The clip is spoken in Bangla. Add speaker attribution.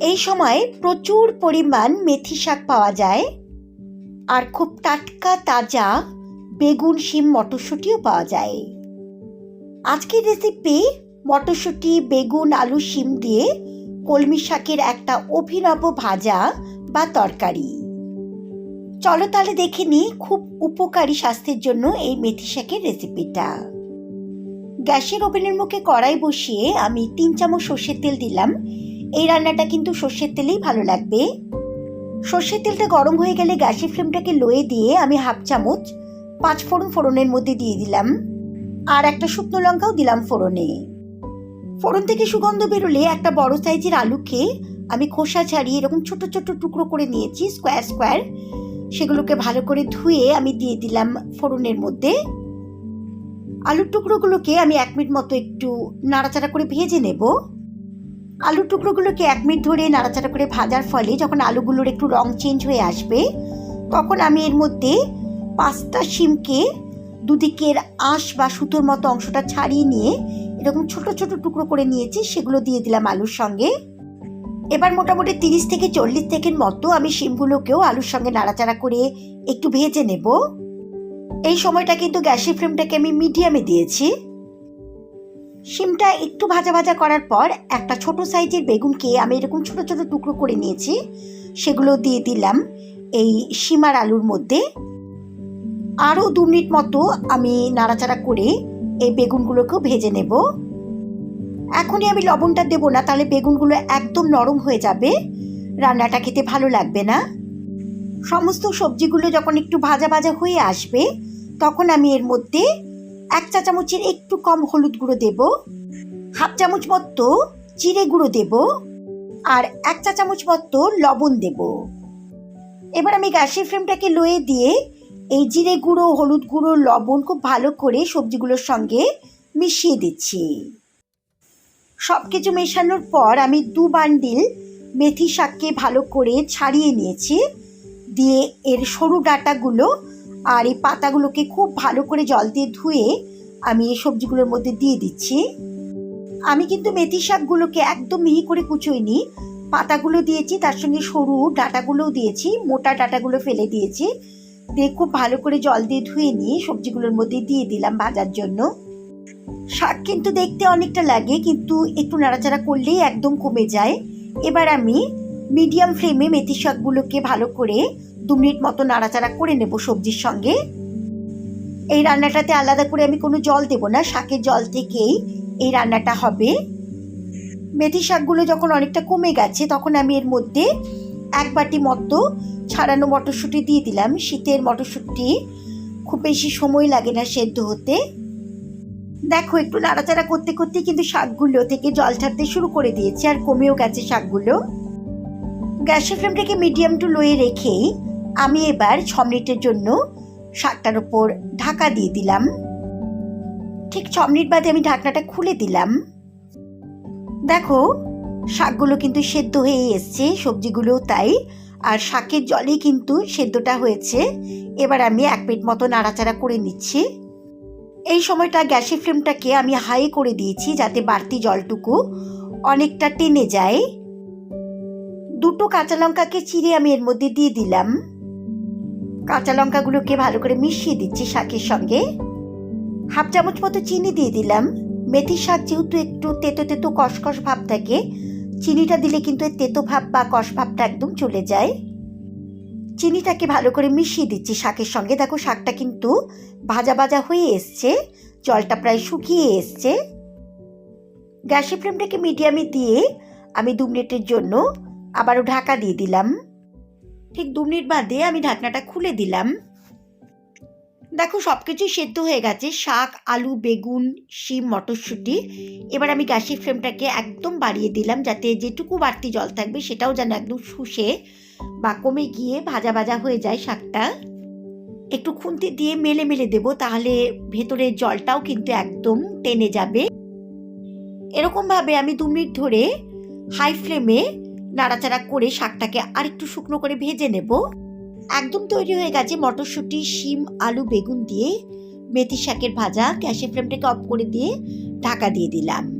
Speaker 1: এই সময় প্রচুর পরিমাণ মেথি শাক পাওয়া যায় আর খুব টাটকা তাজা বেগুন, শিম, মটরশুঁটিও পাওয়া যায়। আজকের রেসিপি মটরশুঁটি, বেগুন, আলু, শিম দিয়ে কলমি শাকের একটা অভিনব ভাজা বা তরকারি। চলো তাহলে দেখে নিই খুব উপকারী স্বাস্থ্যের জন্য এই মেথি শাকের রেসিপিটা গ্যাসের ওভেনের মুখে কড়াই বসিয়ে আমি তিন চামচ সর্ষের তেল দিলাম। এই রান্নাটা কিন্তু সর্ষের তেলেই ভালো লাগবে। সর্ষের তেলটা গরম হয়ে গেলে গ্যাসের ফ্লেমটাকে লোয়ে দিয়ে আমি হাফ চামচ পাঁচ ফোড়ন ফোড়নের মধ্যে দিয়ে দিলাম। আর একটা শুকনো লঙ্কাও দিলাম ফোড়নে। ফোড়ন থেকে সুগন্ধ বেরোলে একটা বড় সাইজের আলুকে আমি খোসা ছাড়িয়ে এরকম ছোট ছোট টুকরো করে নিয়েছি, স্কোয়ার স্কোয়ার। সেগুলোকে ভালো করে ধুয়ে আমি দিয়ে দিলাম ফোড়নের মধ্যে। আলুর টুকরোগুলোকে আমি এক মিনিট মতো একটু নাড়াচাড়া করে ভেজে নেব। আলুর টুকরোগুলোকে এক মিনিট ধরে নাড়াচাড়া করে ভাজার ফলে যখন আলুগুলোর একটু রং চেঞ্জ হয়ে আসবে, তখন আমি এর মধ্যে পাঁচটা শিমকে দুদিকের আঁশ বা সুতোর মতো অংশটা ছাড়িয়ে নিয়ে এরকম ছোট ছোট টুকরো করে নিয়েছি, সেগুলো দিয়ে দিলাম আলুর সঙ্গে। এবার মোটামুটি তিরিশ থেকে চল্লিশ সেকেন্ড মতো আমি শিমগুলোকেও আলুর সঙ্গে নাড়াচাড়া করে একটু ভেজে নেব। এই সময়টা কিন্তু গ্যাসের ফ্লেমটাকে আমি মিডিয়ামে দিয়েছি। শিমটা একটু ভাজা ভাজা করার পর একটা ছোট সাইজের বেগুনকে আমি এরকম ছোট ছোট টুকরো করে নিয়েছি। সেগুলো দিয়ে দিলাম এই শিমার আলুর মধ্যে। আরও দু মিনিট মতো আমি নাড়াচাড়া করে এই বেগুনগুলোকেও ভেজে নেব। এখনই আমি লবণটা দেবো না, তাহলে বেগুনগুলো একদম নরম হয়ে যাবে। রান্নাটা খেতে ভালো লাগবে না। সমস্ত সবজিগুলো যখন একটু ভাজা ভাজা হয়ে আসবে, তখন আমি এর মধ্যে এক চা চামচের একটু কম হলুদ গুঁড়ো দেব, হাফ চামচ মতো জিরে গুঁড়ো দেব, আর এক চা চামচ মতো লবণ দেব। এবার আমি গ্যাসের ফ্লেমটাকে লয়ে দিয়ে এই জিরে গুঁড়ো, হলুদ গুঁড়ো, লবণ খুব ভালো করে সবজিগুলোর সঙ্গে মিশিয়ে দিচ্ছি। সব কিছু মেশানোর পর আমি দু বান্ডিল মেথি শাককে ভালো করে ছাড়িয়ে নিয়েছি, দিয়ে এর সরু ডাটাগুলো আর এই পাতাগুলোকে খুব ভালো করে জল দিয়ে ধুয়ে আমি এই সবজিগুলোর মধ্যে দিয়ে দিচ্ছি। আমি কিন্তু মেথি শাকগুলোকে একদম মিহি করে কুচোইনি। পাতাগুলো দিয়েছি, তার সঙ্গে সরু ডাটাগুলোও দিয়েছি, মোটা ডাটাগুলো ফেলে দিয়েছি। দিয়ে খুব ভালো করে জল দিয়ে ধুয়ে নিয়ে সবজিগুলোর মধ্যে দিয়ে দিলাম ভাজার জন্য। শাক কিন্তু দেখতে অনেকটা লাগে, কিন্তু একটু নাড়াচাড়া করলেই একদম কমে যায়। এবার আমি মিডিয়াম ফ্লেমে মেথি শাকগুলোকে ভালো করে দু মিনিট মতো নাড়াচাড়া করে নেব সবজির সঙ্গে। এই রান্নাটাতে আলাদা করে আমি কোনো জল দেব না, শাকের জল থেকেই এই রান্নাটা হবে। মেথি শাকগুলো যখন অনেকটা কমে গেছে, তখন আমি এর মধ্যে এক বাটি মতো ছাড়ানো মটরশুঁটি দিয়ে দিলাম। শীতের মটরশুঁটি খুব বেশি সময় লাগে না সেদ্ধ হতে। দেখো, একটু নাড়াচাড়া করতে করতে কিন্তু শাকগুলো থেকে জল ছাড়তে শুরু করে দিয়েছে, আর কমেও গেছে শাকগুলো। গ্যাসের ফ্লেমটাকে মিডিয়াম টু লোয়ে রেখেই আমি এবার ছ মিনিটের জন্য শাকটার ওপর ঢাকা দিয়ে দিলাম। ঠিক ছ মিনিট বাদে আমি ঢাকনাটা খুলে দিলাম। দেখো, শাকগুলো কিন্তু সেদ্ধ হয়ে এসছে সবজিগুলোও তাই, আর শাকের জলেই কিন্তু সেদ্ধটা হয়েছে। এবার আমি এক মিনিট মতো নাড়াচাড়া করে নিচ্ছি। এই সময়টা গ্যাসের ফ্লেমটাকে আমি হাই করে দিয়েছি যাতে বাড়তি জলটুকু অনেকটা টেনে যায়। দুটো কাঁচা লঙ্কাকে চিড়ে আমি এর মধ্যে দিয়ে দিলাম। কাঁচা লঙ্কাগুলোকে ভালো করে মিশিয়ে দিচ্ছি শাকের সঙ্গে। হাফ চামচ মতো চিনি দিয়ে দিলাম। মেথি শাক যেহেতু একটু তেতো তেতো কষকষ ভাব থাকে, চিনিটা দিলে কিন্তু তেতো ভাব বা কষ ভাবটা একদম চলে যায়। চিনিটাকে ভালো করে মিশিয়ে দিচ্ছি শাকের সঙ্গে। দেখো শাকটা কিন্তু ভাজা ভাজা হয়ে এসছে, জলটা প্রায় শুকিয়ে এসছে। গ্যাসের ফ্লেমটাকে মিডিয়ামে দিয়ে আমি দু মিনিটের জন্য আবারও ঢাকা দিয়ে দিলাম। ঠিক দু মিনিট বাদে আমি ঢাকনাটা খুলে দিলাম। দেখো সব কিছুই সেদ্ধ হয়ে গেছে। শাক, আলু, বেগুন, শিম, মটরশুঁটি। এবার আমি গ্যাসের ফ্লেমটাকে একদম বাড়িয়ে দিলাম যাতে যেটুকু বাড়তি জল থাকবে সেটাও যেন একদম শুষে বা কমে গিয়ে ভাজা ভাজা হয়ে যায় শাকটা। একটু খুন্তি দিয়ে মেলে মেলে দেব তাহলে ভেতরের জলটাও কিন্তু একদম টেনে যাবে। এরকমভাবে আমি দু মিনিট ধরে হাই ফ্লেমে নাড়াচাড়া করে শাকটাকে আরেকটু শুকনো করে ভেজে নেব। একদম তৈরি হয়ে গেছে মটরশুঁটি, শিম, আলু, বেগুন দিয়ে। মেথি শাকের ভাজা, গ্যাসের ফ্লেমটাকে অফ করে দিয়ে ঢাকা দিয়ে দিলাম।